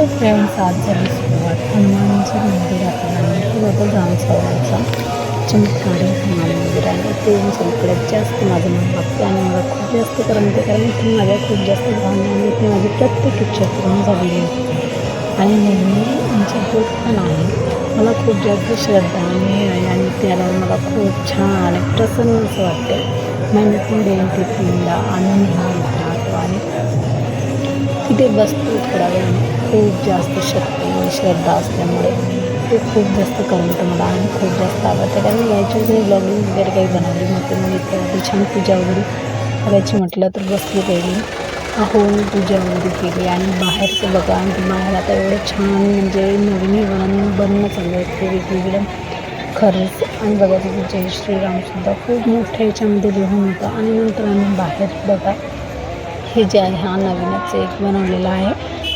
Hello friends आज झाली सुरुवात. हनुमानचं मंदिर आपल्याला हे होतं जामसावरचा चमत्कारी हनुमान मंदिर आहे. ते सगळ्यात जास्त माझं मन लागतं आणि मला खूप जास्त करमत कारण इथे माझ्या खूप जास्त भावना आणि इथे माझी प्रत्येक इच्छा पूर्ण झालेली आहे. आणि नेहमी आमचे दूध पण आहे. मला खूप जास्त श्रद्धा आणि आहे आणि त्याला मला खूप छान आणि प्रसन्न असं वाटते. महिन्यातून दोन ते पिंडा आनंद घेऊन राहतो आणि तिथे बसतो थोडा वेळ. खूप जास्त शक्ती आणि श्रद्धा असल्यामुळे ते खूप जास्त करमतं मला आणि खूप जास्त आवडतं. कारण याच्या मी ब्लॉगिंग वगैरे काही बनवली नव्हते. मग इथे आधी छान पूजा वगैरे करायची म्हटलं तर बसली पहिली होऊन पूजा वगैरे केली आणि बाहेरचं बघा आणि बाहेर आता एवढं छान म्हणजे नवीन बनवून बनणं चाललं आहे. ते वेगवेगळं खरंच. आणि बघा तिथे जय श्रीरामसुद्धा खूप मोठ्या याच्यामध्ये लिहून होतं. आणि नंतर आम्ही बाहेर बघा हे जे आहे हा नवीनच एक बनवलेला आहे.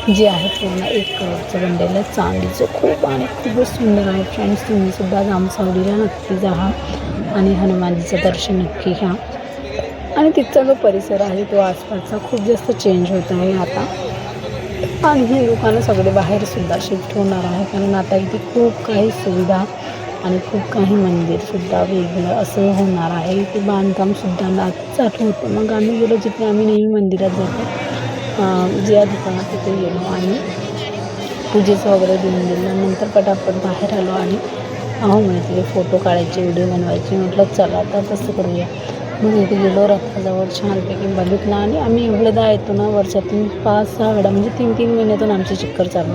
जे आहे पूर्ण एक कलरचं बनलेलं चांदीचं खूप आणि खूपच सुंदर आहे फ्रेंड्स. तुम्हीसुद्धा जामसावडीला नक्की जा आणि हनुमानजीचं दर्शन नक्की घ्या. आणि तिथचा जो परिसर आहे तो आसपासचा खूप जास्त चेंज होत आहे आता. आणि ही दुकानं सगळे बाहेरसुद्धा शिफ्ट होणार आहे. कारण आता इथे खूप काही सुविधा आणि खूप काही मंदिरसुद्धा वेगळं असं होणार आहे. इथे बांधकामसुद्धा ना चालू होतं. मग आम्ही गेलो जिथे आम्ही नेहमी मंदिरात जातो. ज्या दुकानात तिथे गेलो आणि पूजेचं वगैरे देऊन दिलं. नंतर पटापट बाहेर आलो आणि अहो म्हणे फोटो काढायचे व्हिडिओ बनवायचे. म्हटलं चला आता तसं करूया. मग इथे गेलो रथाजवळ छानपैकी बघितलं आणि आम्ही एवढंदा येतो ना वर्षातून पाच सहा वेळा म्हणजे तीन तीन महिन्यातून आमचे चक्कर चालू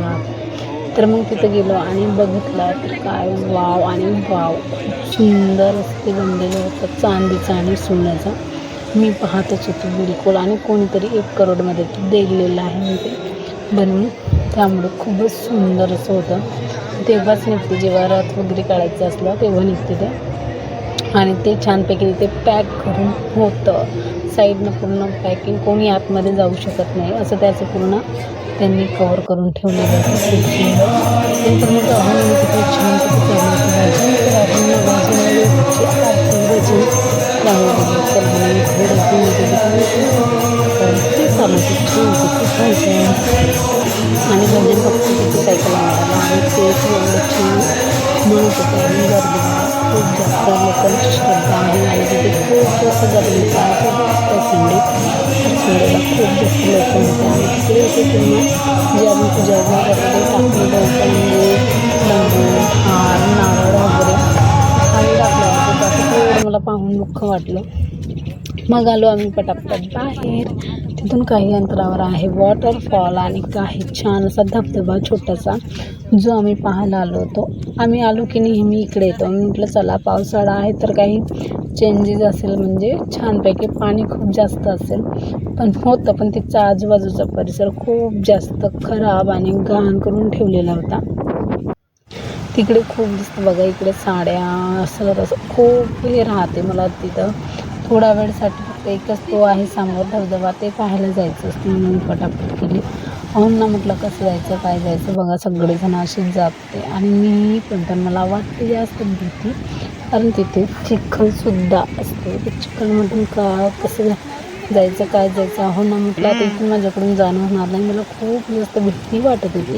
तर मग तिथं गेलो आणि बघितला तर काय वाव आणि वाव. खूप सुंदर असते बनलेलं होतं चांदीचं आणि सोन्याचं. मी पाहतच होतो बिलकुल आणि कोणीतरी एक करोडमध्ये तो दिलेलं आहे मी ते बनवून. त्यामुळे खूपच सुंदर असं होतं. तेव्हाच निघते जेव्हा रथ वगैरे काढायचं असलं तेव्हा निघते ते. आणि ते छानपैकी तिथे पॅक करून होतं. साईडनं पूर्ण पॅकिंग कोणी आतमध्ये जाऊ शकत नाही असं त्याचं पूर्ण त्यांनी कवर करून ठेवलेलं होतं नंतर मग छानपैकी आणि भजन फक्त तिथे सायकल मिळालं आणि ते एवढं छान म्हणत होते आणि गर्दी खूप जास्त लोकांची श्रद्धा आहे आणि तिथे खूप जास्त गर्दी काय खूप जास्त संडे. संडेला खूप जास्त लोक होते आणि तिकडे होते तेव्हा जे आम्ही पूजा वगैरे करतो ते टाकलेलं होतं म्हणजे तांदूळ हार नारळ वगैरे. आणि टाकलं. होतं त्याचं थोडं मला पाहून दुःख वाटलं. मग आलो आम्ही पटापट बाहेर. तिथून काही अंतरावर आहे. वॉटरफॉल आणि काही छान असा धबधबा छोटासा जो आम्ही पाहायला आलो होतो. आम्ही आलो की नेहमी इकडे येतो. आम्ही म्हटलं चला पावसाळा आहे तर काही चेंजेस असेल म्हणजे छानपैकी पाणी खूप जास्त असेल. पण होतं पण तिथचा आजूबाजूचा परिसर खूप जास्त खराब आणि घाण करून ठेवलेला होता. तिकडे खूप दिसतं बघा इकडे साड्या असं तसं खूप हे राहते मला तिथं. थोडा वेळसाठी फक्त एकच तो आहे समोर धबधबा ते पाहायला जायचं असतं म्हणून मी पटापट केली. म्हणून ना म्हटलं कसं जायचं काय जायचं बघा सगळेजण असेच जाते. आणि मी पण पण मला वाटते जास्त भीती कारण तिथे चिखलसुद्धा असते. ते चिखलमधून का कसं जायचं काय जायचं हो ना म्हटलं आता इथून माझ्याकडून जाणं होणार नाही. मला खूप जास्त भीती वाटत होती.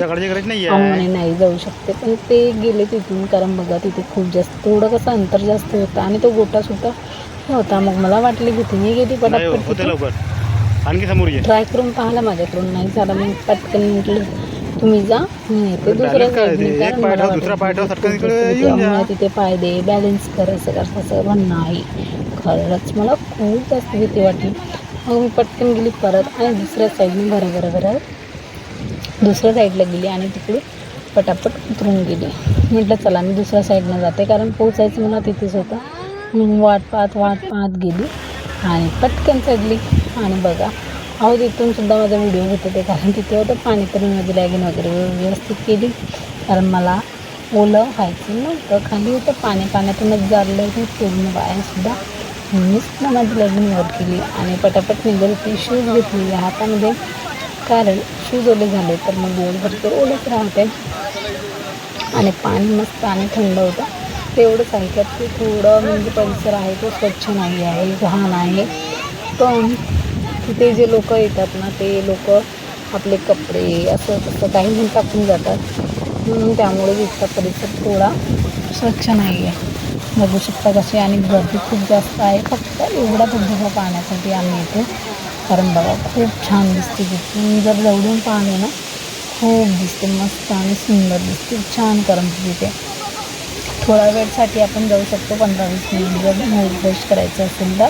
अहो म्हणे नाही जाऊ शकते. पण ते गेले तिथून कारण बघा तिथे खूप जास्त थोडं कसं अंतर जास्त होतं. आणि तो गोटा सुद्धा हे होता. मग मला वाटली भीती मी गेली नाही हो, पटापट होते लवकर. आणखी समोर ये. ट्राय करून पाहिला माझ्याकडून. नाही झालं. मी पटकन म्हटलं तुम्ही जा. मी येते दुसऱ्या Balance काय साईडने ते? कारण एक पाय मला ठेव, दुसरा पाय ठेव, वाटलं सटकन खूप इकडे जास्त भीती येऊन जा. आहे. तिथे पाय दे. बॅलन्स कर असं कर तसं पण नाही. खरंच मला खूप जास्त भीती वाटली. मग मी पटकन गेली परत आणि दुसऱ्या साईडने बरं बरं बरं दुसऱ्या साईडला गेली आणि तिकडे पटापट उतरून गेली. म्हटलं चला मी दुसऱ्या साईडनं जाते. कारण पोचायचं मला तिथेच होतं. म्हणून वाट पाहत वाट पाहत गेली आणि पटकन चढली. आणि बघा अहो तिथून सुद्धा माझा व्हिडिओ घेत होते कारण तिथे होतं पाणी तर मी माझी लॅगिन वगैरे व्यवस्थित केली. कारण मला ओलं व्हायचं नव्हतं खाली होतं पाणी पाण्यातूनच जारलं होतं पूर्ण बायासुद्धा मीच ना माझी लॅगिन वर केली आणि पटापट निघत ती शूज घेतली हातामध्ये. कारण शूज ओले झाले तर मग दिवसभर ते ओलेच राहते. आणि पाणी मस्त आणि थंड होतं. तेवढं आहे त्यात की थोडं म्हणजे परिसर आहे तो स्वच्छ नाही आहे घाण आहे. पण तिथे जे लोक येतात ना ते लोक आपले कपडे असं तसं काही म्हणून टाकून जातात. म्हणून त्यामुळे इथला परिसर थोडा स्वच्छ नाही आहे. बघू शकता कशी आणि गर्दी खूप जास्त आहे. फक्त एवढा धबधबा पाहण्यासाठी आम्ही येतो कारण बघा खूप छान दिसते तिथून. जर जवळून पाहणे ना खूप दिसते. मस्त आणि सुंदर दिसते. छान करमते तिथे. थोडा वेळसाठी आपण जाऊ शकतो पंधरा वीस मिनिट जर मूड फ्रेश करायचं असेल तर.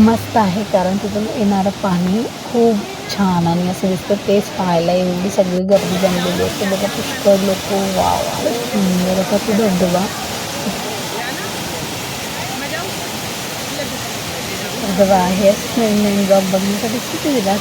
मस्त आहे कारण तिथून येणारं पाणी खूप छान आणि असं दिसतं तेच पाहायला एवढी सगळी गर्दी जमलेली असते. बघा पुष्कळ लोक वा सुंदर असा तो धबधबा. धबधबा आहे नवीन नवीन जॉब बघण्यासाठी किती दिला